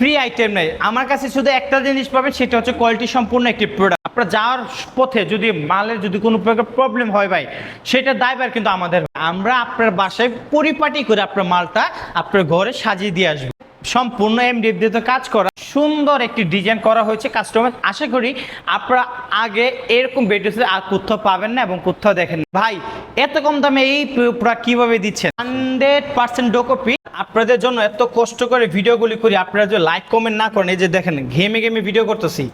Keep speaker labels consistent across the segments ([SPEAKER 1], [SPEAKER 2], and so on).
[SPEAKER 1] Free item নেই। আমার কাছে শুধু একটা জিনিস পাবেন, সেটা হচ্ছে কোয়ালিটি সম্পূর্ণ একটি প্রোডাক্ট আপনার যাওয়ার পথে যদি মালের যদি কোনো প্রকার প্রবলেম হয় ভাই, সেটা দায়বার কিন্তু আমাদের। আমরা আপনার বাসায় পরিপাটি করে আপনার মালটা আপনার ঘরে সাজিয়ে দিয়ে আসব। সম্পূর্ণ এমডিএফ দিয়ে তো কাজ করা। সুন্দর একটি ডিজাইন করা হয়েছে কাস্টমার আশা করি আপনারা আগে এরকম বেডরুমে আর কোথাও পাবেন না এবং কোথাও দেখেন। ভাই এত কম দামে এই প্রোডাক্ট কীভাবে দিচ্ছেন? হান্ড্রেড পার্সেন্ট ডোকপি। আপনাদের জন্য এত কষ্ট করে ভিডিওগুলি করি, আপনারা যে লাইক কমেন্ট না করেন, এই যে দেখেন, ঘেমে ঘেমে ভিডিও করতেছি।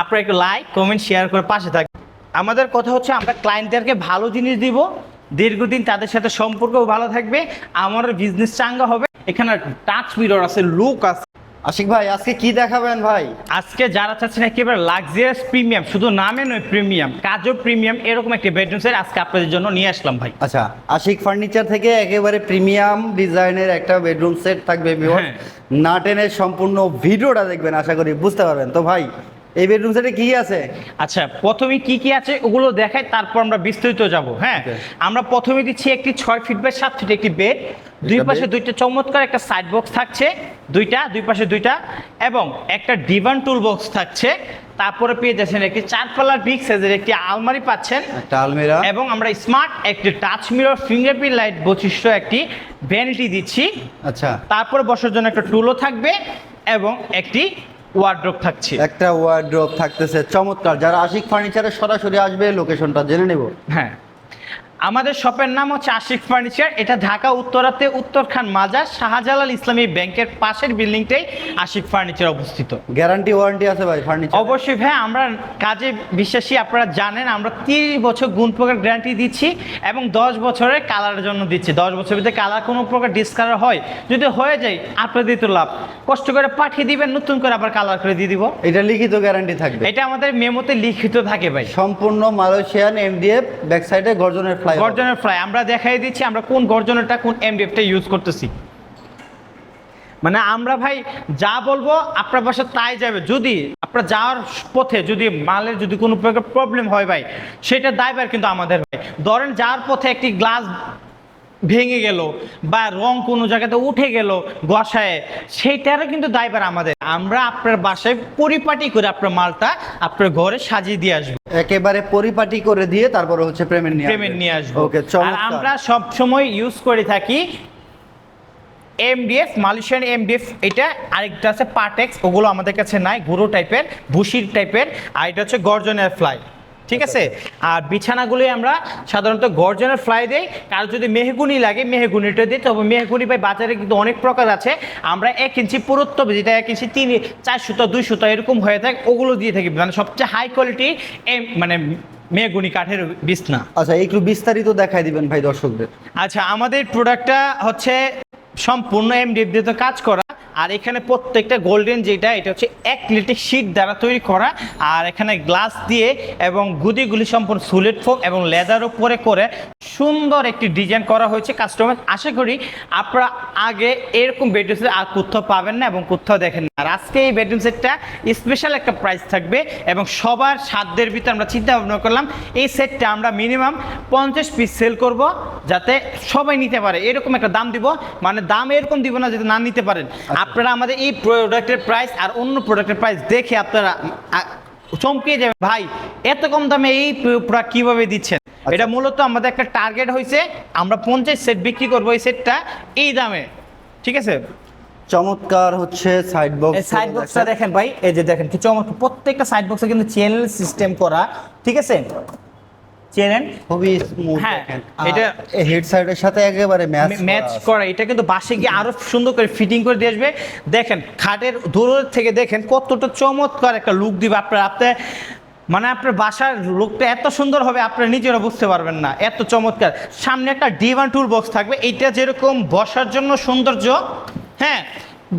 [SPEAKER 1] আপনারা একটু লাইক কমেন্ট শেয়ার করে পাশে থাকবেন আমাদের কথা হচ্ছে আমরা ক্লায়েন্টদেরকে ভালো জিনিস দিব, দীর্ঘদিন তাদের সাথে সম্পর্কও ভালো থাকবে আমার বিজনেস চাঙ্গা হবে। এখানে টাচ মিরর আছে লুক আছে।
[SPEAKER 2] আশিক ভাই আজকে কি দেখাবেন ভাই?
[SPEAKER 1] আজকে যারা চাচ্ছেন একেবারে লাক্সারিয়াস প্রিমিয়াম শুধু নামে নয় প্রিমিয়াম কাজও প্রিমিয়াম এরকম একটি বেডরুম সেট আজকে আপনাদের জন্য নিয়ে আসলাম ভাই।
[SPEAKER 2] আচ্ছা আশিক ফার্নিচার থেকে একেবারে প্রিমিয়াম ডিজাইনের একটা বেডরুম সেট থাকবে
[SPEAKER 1] নাটেনের
[SPEAKER 2] না টেনের সম্পূর্ণ ভিডিওটা দেখবেন আশা করি বুঝতে পারবেন। তো ভাই এই বেডরুম সেটে কি আছে?
[SPEAKER 1] আচ্ছা প্রথমে কি কি আছে ওগুলো দেখাই তারপর আমরা বিস্তারিত যাব হ্যাঁ? আমরা প্রথমে দিচ্ছি একটি ছয় ফিট বাই সাত ফিট একটি বেড দুই পাশে দুইটা চমৎকার একটা সাইড বক্স থাকছে দুইটা দুই পাশে দুইটা এবং একটা ডিভান টুল বক্স থাকছে। তারপরে পেয়ে যাচ্ছেন একটি চার পাল্লার বিগ সাইজের একটি আলমারি পাচ্ছেন।
[SPEAKER 2] একটা আলমিরা।
[SPEAKER 1] এবং আমরা স্মার্ট একটি টাচ মিরর ফিঙ্গারপ্রিন্ট লাইট বৈশিষ্ট্য একটি ভ্যানিটি দিচ্ছি।
[SPEAKER 2] আচ্ছা।
[SPEAKER 1] তারপরে বসার জন্য একটা টুলও থাকবে এবং একটি ওয়ার্ড্রোপ থাকছে।
[SPEAKER 2] একটা ওয়ার্ড্রপ থাকতেছে। চমৎকার। যারা আশিক ফার্নিচারে সরাসরি আসবে লোকেশনটা জেনে নেব।
[SPEAKER 1] হ্যাঁ। আমাদের শপের নাম হচ্ছে আশিক ফার্নিচার। এটা ঢাকা উত্তরাতে উত্তরখান মাজার শাহজালাল ইসলামী ব্যাংকের পাশের বিল্ডিংটাই আশিক ফার্নিচার অবস্থিত।
[SPEAKER 2] গ্যারান্টি ওয়ারেন্টি আছে ভাই ফার্নিচার।
[SPEAKER 1] অবশ্যই ভাই আমরা কাজে বিশ্বাসী আপনারা জানেন আমরা তিরিশ বছর গুণ প্রকার গ্যারান্টি দিচ্ছি এবং দশ বছরের কালারের জন্য দিচ্ছি। দশ বছরের ভিতরে কালার কোনো প্রকার ডিসকালার হয় যদি হয়ে যায় আপনাদের তো লাভ। কষ্ট করে পাঠিয়ে দিবেন নতুন করে আবার কালার করে দিয়ে দিব।
[SPEAKER 2] এটা লিখিত গ্যারান্টি থাকবে।
[SPEAKER 1] এটা আমাদের মেমোতে লিখিত থাকে ভাই।
[SPEAKER 2] সম্পূর্ণ মালয়েশিয়ান এমডিএফ ব্যাক সাইডে গর্জনের ফ্লাই
[SPEAKER 1] গর্জনের ফ্লাই, আমরা দেখাই দিচ্ছি আমরা কোন গর্জনেরটা কোন এমডিএফটা ইউজ করতেছি। মানে আমরা ভাই যা বলব আপনার বাসা তাই যাবে। যদি আপনার যাওয়ার পথে যদি মালের যদি কোনো প্রকার প্রবলেম হয় ভাই, সেটা দায়বার কিন্তু আমাদের ভাই। ধরেন যাওয়ার পথে একটি গ্লাস ভেঙে গেল বা রং কোনো জায়গাতে উঠে গেল গসায় সেইটারও কিন্তু দায়বার আমাদের। আমরা আপনার বাসায় পরিপাটি করে আপনার মালটা আপনার ঘরে সাজিয়ে দিয়ে আসব।
[SPEAKER 2] একেবারে পরিপাটি করে দিয়ে তারপরে হচ্ছে প্রেমের নিয়ে
[SPEAKER 1] পেমেন্ট নিয়ে আসব।
[SPEAKER 2] ওকে
[SPEAKER 1] আর আমরা সব সময় ইউজ করে থাকি এমডিএফ মালয়েশিয়ান এমডিএফ এটা আরেকটা আছে পার্টেক্স ওগুলো আমাদের কাছে নাই গুঁড়ো টাইপের ভুসির টাইপের আর এটা হচ্ছে গর্জনের ফ্লাই ঠিক আছে? আর বিছানাগুলি আমরা সাধারণত গর্জনের ফ্লাই দেই। কারও যদি মেহগুনি লাগে মেহগুনিটা দিই। তবে মেহগুনি ভাই বাজারে কিন্তু অনেক প্রকার আছে। আমরা এক ইঞ্চি পুরুত্ব যেটা এক ইঞ্চি তিন চার সুতো দুই সুতো এরকম হয়ে থাকে। ওগুলো দিয়ে থাকি। মানে সবচেয়ে হাই কোয়ালিটি মানে মেহগুনি কাঠের বিছনা।
[SPEAKER 2] আচ্ছা একটু বিস্তারিত দেখাই দিবেন ভাই দর্শকদের।
[SPEAKER 1] আচ্ছা আমাদের প্রোডাক্টটা হচ্ছে সম্পূর্ণ এমডিএফ দিয়ে তো কাজ করা। আর এখানে প্রত্যেকটা গোল্ডেন যেটা, এটা হচ্ছে এক লিটার শিট দ্বারা তৈরি করা। আর এখানে গ্লাস দিয়ে এবং গুদিগুলি সম্পূর্ণ সুলেট ফোক এবং লেদার উপরে করে সুন্দর একটি ডিজাইন করা হয়েছে কাস্টমার আশা করি আপনারা আগে এরকম বেডরুম সেট আর কোথাও পাবেন না এবং কোথাও দেখেন না। আর আজকে এই বেডরুম সেটটা স্পেশাল একটা প্রাইস থাকবে এবং সবার সাধ্যের ভিতরে আমরা চিন্তা ভাবনা করলাম, এই সেটটা আমরা মিনিমাম পঞ্চাশ পিস সেল করব যাতে সবাই নিতে পারে। এরকম একটা দাম দিব। মানে দাম এরকম দিব না যাতে না নিতে পারেন। আপনারা আমাদের এই প্রোডাক্টের প্রাইস আর অন্য প্রোডাক্টের প্রাইস দেখে আপনারা চমকে যাবেন। ভাই এত কম দামে এই প্রোডাক্ট কীভাবে দিচ্ছেন? এটা মূলত আমাদের একটা টার্গেট হয়েছে আমরা পঞ্চাশ সেট বিক্রি করব এই সেটটা এই দামে। ঠিক আছে?
[SPEAKER 2] চমৎকার হচ্ছে সাইড বক্স
[SPEAKER 1] সাইড বক্সটা দেখেন। ভাই এই যে দেখেন কি চমৎকার। প্রত্যেকটা সাইড বক্সে কিন্তু চ্যানেল সিস্টেম করা ঠিক আছে? চ্যানেল
[SPEAKER 2] খুবই স্মুথ
[SPEAKER 1] হ্যাঁ, এটা-
[SPEAKER 2] হেড সাইডের সাথে একেবারে ম্যাচ
[SPEAKER 1] ম্যাচ করা এটা কিন্তু বাসে গিয়ে আরও সুন্দর করে ফিটিং করে দিয়ে আসবে। দেখেন খাটের দূর থেকে দেখেন কতটা চমৎকার একটা লুক দিবে আপনার। আপনি মানে আপনার বাসার লুকটা এত সুন্দর হবে আপনারা নিজেরা বুঝতে পারবেন না। এত চমৎকার। সামনে একটা ডিভান টুল বক্স থাকবে। এটা যেরকম বসার জন্য সৌন্দর্য হ্যাঁ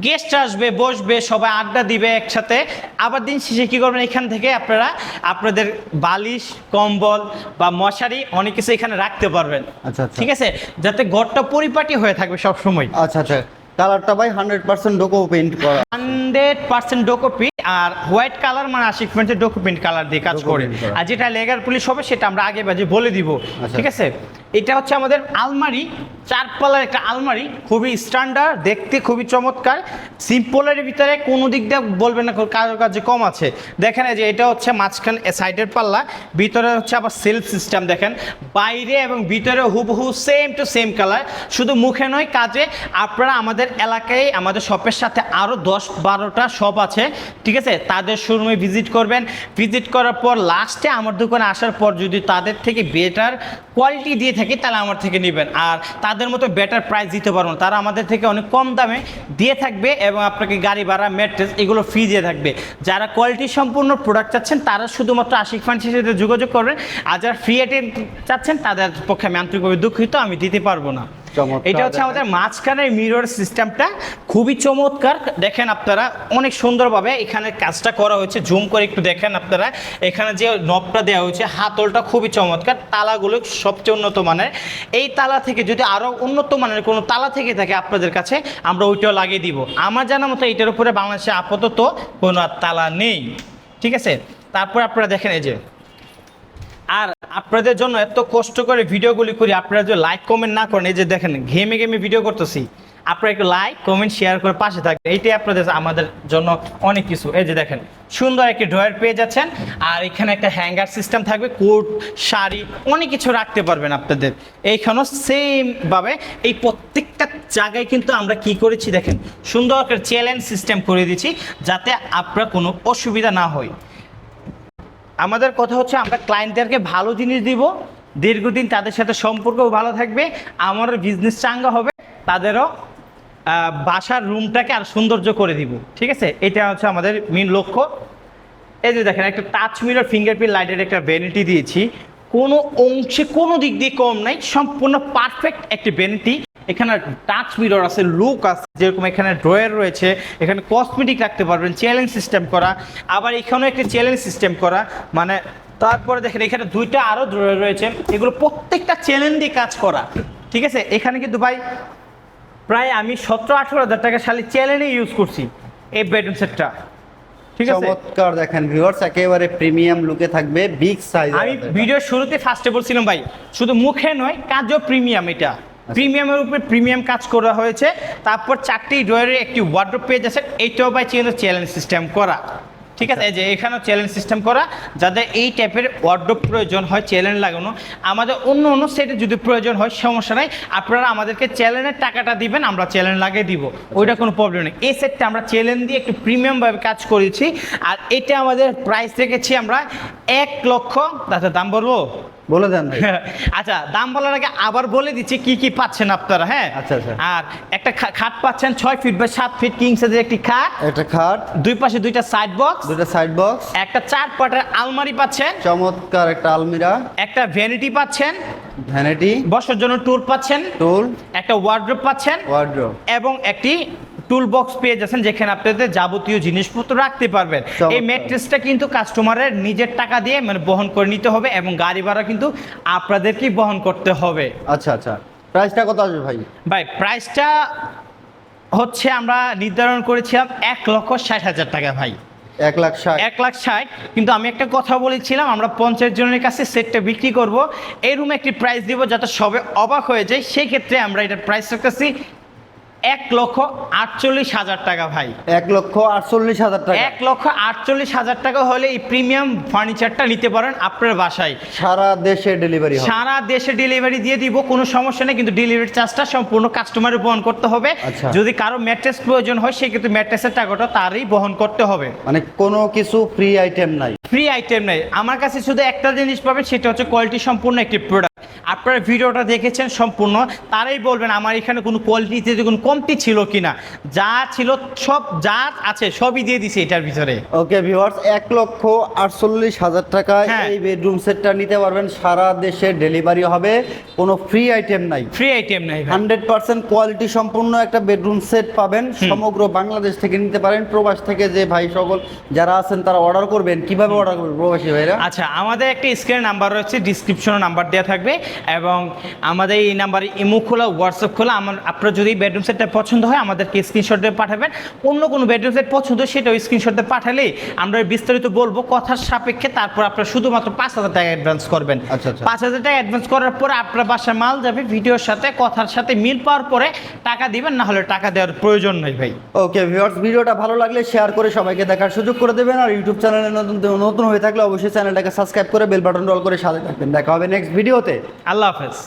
[SPEAKER 1] গেস্ট আসবে বসবে সবাই আড্ডা দিবে একসাথে। আবার দিন শেষে কী করবেন এখান থেকে আপনারা? আপনাদের বালিশ কম্বল বা মশারি অনেক কিছু এখানে রাখতে পারবেন।
[SPEAKER 2] আচ্ছা, আচ্ছা।
[SPEAKER 1] ঠিক আছে? যাতে ঘরটা পরিপাটি হয়ে থাকবে সবসময়।
[SPEAKER 2] আচ্ছা আচ্ছা। কালারটা ভাই হান্ড্রেড পার্সেন্ট ডোকো পেন্ট করা।
[SPEAKER 1] হান্ড্রেড পার্সেন্ট ডোকপি আর হোয়াইট কালার মানে আশিক ফ্রেন্ডের ডকুমেন্ট কালার দিয়ে কাজ করে। আর যেটা লেগার পুলিশ হবে সেটা আমরা আগে বাজে বলে দিব।
[SPEAKER 2] আচ্ছা।
[SPEAKER 1] ঠিক আছে? এটা হচ্ছে আমাদের আলমারি। চার পাল্লার একটা আলমারি। খুবই স্ট্যান্ডার্ড দেখতে খুবই চমৎকার। সিম্পলের ভিতরে কোনো দিক দিয়ে বলবেন না কারোর কাছে কম আছে। দেখেন এই যে এটা হচ্ছে মাঝখান সাইডের পাল্লা ভিতরে হচ্ছে আবার সেলফ সিস্টেম দেখেন। বাইরে এবং ভিতরে হুবহু সেম টু সেম কালার শুধু মুখে নয় কাজে আপনারা আমাদের এলাকায় আমাদের শপের সাথে আরও দশ বারোটা শপ আছে। ঠিক আছে? তাদের শোরুমে ভিজিট করবেন। ভিজিট করার পর লাস্টে আমার দোকানে আসার পর যদি তাদের থেকে বেটার কোয়ালিটি দিয়ে থাকি, তাহলে আমার থেকে নেবেন। আর তাদের মতো বেটার প্রাইস দিতে পারব না। তারা আমাদের থেকে অনেক কম দামে দিয়ে থাকবে এবং আপনাকে গাড়ি ভাড়া ম্যাট্রেস এগুলো ফ্রি দিয়ে থাকবে। যারা কোয়ালিটি সম্পূর্ণ প্রোডাক্ট চাচ্ছেন, তারা শুধুমাত্র আশিক ফান্সির সাথে যোগাযোগ করবেন। আর যারা ফ্রি আইটেম চাচ্ছেন, তাদের পক্ষে আমি আন্তরিকভাবে দুঃখিত, আমি দিতে পারব না। এটা হচ্ছে। আমাদের মাঝখানের মিরর সিস্টেমটা খুবই চমৎকার। দেখেন আপনারা অনেক সুন্দরভাবে এখানে কাজটা করা হয়েছে। জুম করে একটু দেখেন আপনারা। এখানে যে নবটা দেওয়া হয়েছে হাতলটা খুবই চমৎকার। তালাগুলো সবচেয়ে উন্নত মানের। এই তালা থেকে যদি আরও উন্নত মানের কোনো তালা থেকে থাকে আপনাদের কাছে আমরা ওইটাও লাগিয়ে দিব। আমার জানা মতো এটার উপরে বাংলাদেশে আপাতত কোনো আর তালা নেই। ঠিক আছে? তারপর আপনারা দেখেন এই যে আর আপনাদের জন্য এত কষ্ট করে ভিডিওগুলি করি, আপনারা যদি লাইক কমেন্ট না করেন, এই যে দেখেন, ঘেমে ঘেমে ভিডিও করতেছি। আপনারা একটু লাইক কমেন্ট শেয়ার করে পাশে থাকবেন। এইটাই আপনাদের আমাদের জন্য অনেক কিছু। এই যে দেখেন, সুন্দর একটি ড্রয়ার পেয়ে যাচ্ছেন। আর এখানে একটা হ্যাঙ্গার সিস্টেম থাকবে কোট শাড়ি, অনেক কিছু রাখতে পারবেন আপনাদের। এইখানেও সেমভাবে এই প্রত্যেকটা জায়গায় কিন্তু আমরা কি করেছি দেখেন, সুন্দর একটা চ্যালেঞ্জ সিস্টেম করে দিয়েছি, যাতে আপনার কোনো অসুবিধা না হয়। আমাদের কথা হচ্ছে আমরা ক্লায়েন্টদেরকে ভালো জিনিস দিব, দীর্ঘদিন তাদের সাথে সম্পর্কও ভালো থাকবে, আমারও বিজনেস চাঙ্গা হবে, তাদেরও বাসার রুমটাকে আর সৌন্দর্য করে দিব, ঠিক আছে? এটা হচ্ছে আমাদের মেন লক্ষ্য। এই যে দেখেন, একটা টাচ মিরর ফিঙ্গারপ্রিন্ট লাইটের একটা ভ্যানিটি দিয়েছি। কোনো অংশে কোনো দিক দিয়ে কম নাই, সম্পূর্ণ পারফেক্ট একটি ভ্যানিটি এখানে টাচ মিরর আছে লুক আছে যেরকম এখানে ড্রয়ার রয়েছে এখানে কসমেটিক রাখতে পারবেন চ্যালেঞ্জ সিস্টেম করা। আবার এখানেও একটি চ্যালেঞ্জ সিস্টেম করা মানে তারপরে দেখেন এখানে দুইটা আরও ড্রয়ার রয়েছে এগুলো প্রত্যেকটা চ্যালেঞ্জ দিয়ে কাজ করা ঠিক আছে? এখানে কিন্তু ভাই প্রায় আমি সতেরো আঠেরো হাজার টাকা শালি চ্যালেঞ্জে ইউজ করছি এই বেডরুম সেটটা ঠিক আছে?
[SPEAKER 2] চমৎকার দেখেন ভিউয়ার্স একেবারে প্রিমিয়াম লুকে থাকবে বিগ সাইজ
[SPEAKER 1] আমি ভিডিওর শুরুতে ফার্স্টে বলছিলাম ভাই শুধু মুখে নয় কাজও প্রিমিয়াম এটা। প্রিমিয়ামের উপরে প্রিমিয়াম কাজ করা হয়েছে। তারপর চারটি ড্রয়ারের একটি ওয়ার্ড্রোপ পেয়ে যাচ্ছে এইটাও বাই চেঞ্জ চ্যালেঞ্জ সিস্টেম করা। ঠিক আছে? এই যে এখানেও চ্যালেঞ্জ সিস্টেম করা। যাদের এই টাইপের ওয়ার্ড্রোপ প্রয়োজন হয় চ্যালেঞ্জ লাগানো আমাদের অন্য অন্য সেটে যদি প্রয়োজন হয় সমস্যা নাই। আপনারা আমাদেরকে চ্যালেঞ্জের টাকাটা দিবেন আমরা চ্যালেঞ্জ লাগিয়ে দিব। ওইটা কোনো প্রবলেম নেই। এই সেটটা আমরা চ্যালেঞ্জ দিয়ে একটু প্রিমিয়ামভাবে কাজ করেছি। আর এটা আমাদের প্রাইস রেখেছি আমরা এক লক্ষ আচ্ছা দাম বলব?
[SPEAKER 2] বলে দেন
[SPEAKER 1] আচ্ছা দাম বলার আগে আবার বলে দিচ্ছি কি কি পাচ্ছেন আপনারা হ্যাঁ?
[SPEAKER 2] আচ্ছা, আচ্ছা।
[SPEAKER 1] আর একটা খাট পাচ্ছেন ছয় ফিট বা সাত ফিট কিং সাইজের একটি খাট।
[SPEAKER 2] একটা খাট।
[SPEAKER 1] দুই পাশে দুইটা সাইড বক্স
[SPEAKER 2] দুটো সাইড বক্স
[SPEAKER 1] একটা চার পাটের আলমারি পাচ্ছেন।
[SPEAKER 2] চমৎকার একটা আলমিরা।
[SPEAKER 1] একটা ভ্যানিটি পাচ্ছেন।
[SPEAKER 2] ভ্যানিটি
[SPEAKER 1] বসার জন্য টুল পাচ্ছেন।
[SPEAKER 2] টুল
[SPEAKER 1] একটা ওয়ার্ড্রোপ পাচ্ছেন।
[SPEAKER 2] ওয়ার্ড্রোব
[SPEAKER 1] এবং একটি টুল বক্স পেয়ে যাচ্ছেন যেখানে আপনাদের যাবতীয় জিনিসপত্র রাখতে পারবেন। এই ম্যাট্রেসটা কিন্তু কাস্টমারের নিজের টাকা দিয়ে মানে বহন করে নিতে হবে এবং গাড়ি ভাড়া কিন্তু আপনাদেরকেই বহন করতে হবে।
[SPEAKER 2] আচ্ছা আচ্ছা। প্রাইসটা কত আসবে ভাই?
[SPEAKER 1] ভাই প্রাইসটা হচ্ছে আমরা নির্ধারণ করেছিলাম এক লক্ষ ষাট হাজার টাকা ভাই।
[SPEAKER 2] এক লাখ ষাট।
[SPEAKER 1] এক লাখ ষাট কিন্তু আমি একটা কথা বলেছিলাম আমরা পঞ্চাশ জনের কাছে সেটটা বিক্রি করব। এই রুমে একটি প্রাইস দিব যাতে সবে অবাক হয়ে যায় সেই ক্ষেত্রে আমরা এটার প্রাইস রাখতেছি এক লক্ষ আটচল্লিশ হাজার টাকা ভাই।
[SPEAKER 2] এক লক্ষ আটচল্লিশ হাজার টাকা।
[SPEAKER 1] এক লক্ষ আটচল্লিশ হাজার টাকা হলে এই প্রিমিয়াম ফার্নিচারটা নিতে পারেন আপনার বাসায়।
[SPEAKER 2] সারা দেশে ডেলিভারি
[SPEAKER 1] সারা দেশে ডেলিভারি দিয়ে দিব কোনো সমস্যা নেই কিন্তু ডেলিভারি চার্জটা সম্পূর্ণ কাস্টমারের বহন করতে হবে।
[SPEAKER 2] আচ্ছা।
[SPEAKER 1] যদি কারও ম্যাট্রেস প্রয়োজন হয় সেক্ষেত্রে ম্যাট্রেসের টাকাটা তারই বহন করতে হবে।
[SPEAKER 2] মানে কোনো কিছু ফ্রি আইটেম নাই।
[SPEAKER 1] ফ্রি আইটেম নেই। আমার কাছে শুধু একটা জিনিস পাবেন সেটা হচ্ছে কোয়ালিটি সম্পূর্ণ একটি প্রোডাক্ট আপনারা ভিডিওটা দেখেছেন সম্পূর্ণ তারাই বলবেন আমার এখানে কোনো কোয়ালিটিতে কোনো কমতি ছিল কিনা? যা ছিল সব যা আছে সবই দিয়ে দিছি এটার ভিতরে।
[SPEAKER 2] ওকে ভিউয়ার্স এক লক্ষ আটচল্লিশ হাজার টাকায়
[SPEAKER 1] হ্যাঁ।
[SPEAKER 2] এই বেডরুম সেটটা নিতে পারবেন। সারা দেশে ডেলিভারি হবে। কোনো ফ্রি আইটেম নাই।
[SPEAKER 1] ফ্রি আইটেম নাই।
[SPEAKER 2] হান্ড্রেড পার্সেন্ট কোয়ালিটি সম্পূর্ণ একটা বেডরুম সেট পাবেন। সমগ্র বাংলাদেশ থেকে নিতে পারেন। প্রবাস থেকে যে ভাই সকল যারা আছেন তারা অর্ডার করবেন। কীভাবে অর্ডার করবেন প্রবাসী ভাইরা?
[SPEAKER 1] আচ্ছা আমাদের একটা স্ক্রিন নাম্বার রয়েছে ডিসক্রিপশনে নাম্বার দেওয়া থাকবে। এবং আমাদের এই নাম্বারে ইমো খোলা হোয়াটসঅ্যাপ খোলা। আমার আপনারা যদি বেডরুম সেট সেটটা পছন্দ হয় আমাদেরকে স্ক্রিনশট দিয়ে পাঠাবেন। অন্য কোনো বেডরুম সেট পছন্দ সেটাও স্ক্রিনশট দিয়ে পাঠালেই আমরা বিস্তারিত বলব কথার সাপেক্ষে তারপর আপনারা শুধুমাত্র পাঁচ হাজার টাকা অ্যাডভান্স করবেন।
[SPEAKER 2] আচ্ছা, আচ্ছা।
[SPEAKER 1] পাঁচ হাজার টাকা অ্যাডভান্স করার পরে আপনার বাসায় মাল যাবে ভিডিওর সাথে কথার সাথে মিল পাওয়ার পরে টাকা দিবেন না হলে টাকা দেওয়ার প্রয়োজন নেই ভাই।
[SPEAKER 2] ওকে ভিউয়ার্স ভিডিওটা ভালো লাগলে শেয়ার করে সবাইকে দেখার সুযোগ করে দেবেন আর ইউটিউব চ্যানেলে নতুন নতুন হয়ে থাকলে অবশ্যই চ্যানেলটাকে সাবস্ক্রাইব করে বেল বাটন রল করে সাথে থাকবেন। দেখা হবে নেক্সট ভিডিওতে
[SPEAKER 1] আল্লাহ হাফেজ।